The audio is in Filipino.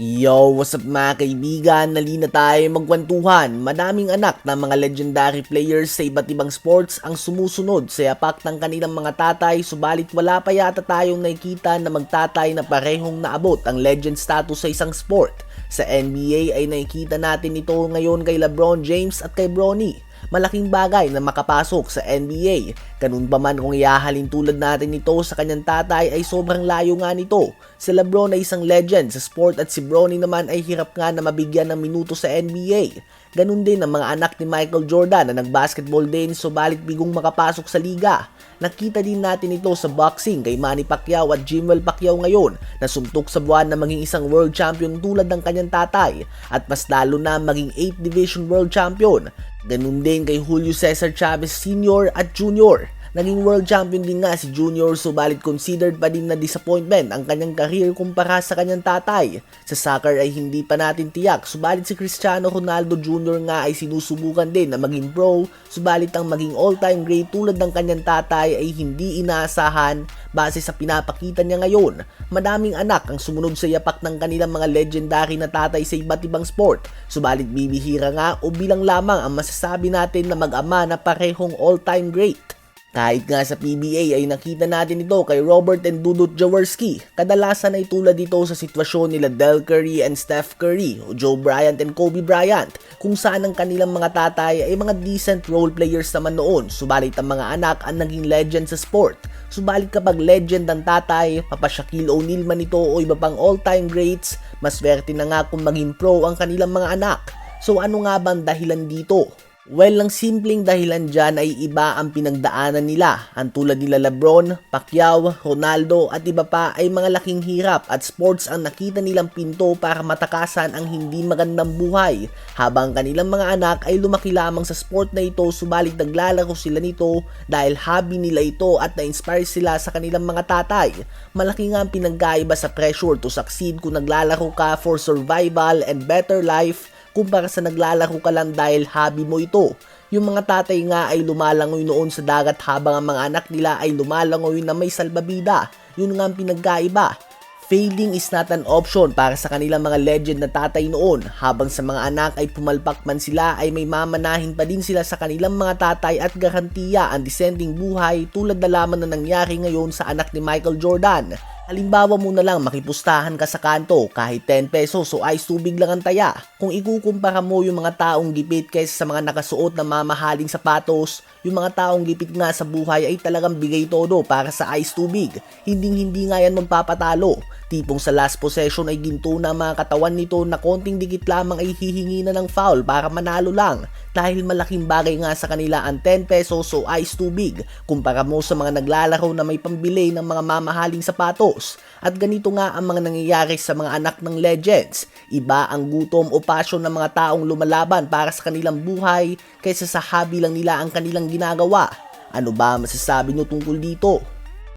Yo, what's up mga kaibigan? Nalina tayo magkwentuhan. Madaming anak ng mga legendary players sa iba't ibang sports ang sumusunod sa yapak ng kanilang mga tatay subalit wala pa yata tayong nakikita na magtatay na parehong naabot ang legend status sa isang sport. Sa NBA ay nakikita natin ito ngayon kay LeBron James at kay Bronny malaking bagay na makapasok sa NBA. Ganun pa man kung iahalin tulad natin ito sa kanyang tatay ay sobrang layo nga nito. Si Lebron ay isang legend sa sport at si Bronny naman ay hirap nga na mabigyan ng minuto sa NBA. Ganun din ang mga anak ni Michael Jordan na nagbasketball din subalit bigong makapasok sa liga. Nakita din natin ito sa boxing kay Manny Pacquiao at Jimwell Pacquiao ngayon na suntok sa buwan na maging isang world champion tulad ng kanyang tatay at mas lalo na maging 8th division world champion. Ganun din kay Julio Cesar Chavez Sr. at Jr. Naging world champion din nga si Junior subalit considered pa din na disappointment ang kanyang career kumpara sa kanyang tatay. Sa soccer ay hindi pa natin tiyak subalit si Cristiano Ronaldo Jr. nga ay sinusubukan din na maging pro subalit ang maging all-time great tulad ng kanyang tatay ay hindi inaasahan base sa pinapakita niya ngayon. Madaming anak ang sumunod sa yapak ng kanilang mga legendary na tatay sa iba't ibang sport subalit bibihira nga o bilang lamang ang masasabi natin na mag-ama na parehong all-time great. Kahit nga sa PBA ay nakita natin ito kay Robert and Dudut Jaworski. Kadalasan ay tulad dito sa sitwasyon nila Del Curry and Steph Curry o Joe Bryant and Kobe Bryant kung saan ang kanilang mga tatay ay mga decent role players naman noon subalit ang mga anak ang naging legend sa sport. Subalit kapag legend ang tatay, Papa Shaquille O'Neal man ito o iba pang all-time greats, mas swerte na nga kung maging pro ang kanilang mga anak. So ano nga ba ang dahilan dito? Well, ang simpleng dahilan dyan ay iba ang pinagdaanan nila. Ang tulad nila Lebron, Pacquiao, Ronaldo at iba pa ay mga laking hirap at sports ang nakita nilang pinto para matakasan ang hindi magandang buhay. Habang kanilang mga anak ay lumaki lamang sa sport na ito subalit naglalaro sila nito dahil hobby nila ito at na-inspire sila sa kanilang mga tatay. Malaki nga ang pinagkaiba sa pressure to succeed kung naglalaro ka for survival and better life kumpara sa naglalaro ka lang dahil hobby mo ito. Yung mga tatay nga ay lumalangoy noon sa dagat habang ang mga anak nila ay lumalangoy na may salbabida. Yun nga ang pinagkaiba. Failing is not an option para sa kanilang mga legend na tatay noon. Habang sa mga anak ay pumalpak man sila ay may mamanahin pa din sila sa kanilang mga tatay at garantiya ang descending buhay tulad na lamang na nangyari ngayon sa anak ni Michael Jordan. Halimbawa mo na lang makipustahan ka sa kanto kahit 10 pesos o ice tubig lang ang taya. Kung ikukumpara mo yung mga taong gipit kaysa sa mga nakasuot na mamahaling sapatos, yung mga taong gipit nga sa buhay ay talagang bigay todo para sa ice tubig. Hindi hindi nga yan magpapatalo. Tipong sa last possession ay ginto na mga katawan nito na konting dikit lamang ay hihingi na ng foul para manalo lang dahil malaking bagay nga sa kanila ang 10 pesos o ice tubig kumpara mo sa mga naglalaro na may pambili ng mga mamahaling sapatos. At ganito nga ang mga nangyayari sa mga anak ng legends. Iba ang gutom o passion ng mga taong lumalaban para sa kanilang buhay kaysa sa hobby lang nila ang kanilang ginagawa. Ano ba masasabi nyo tungkol dito?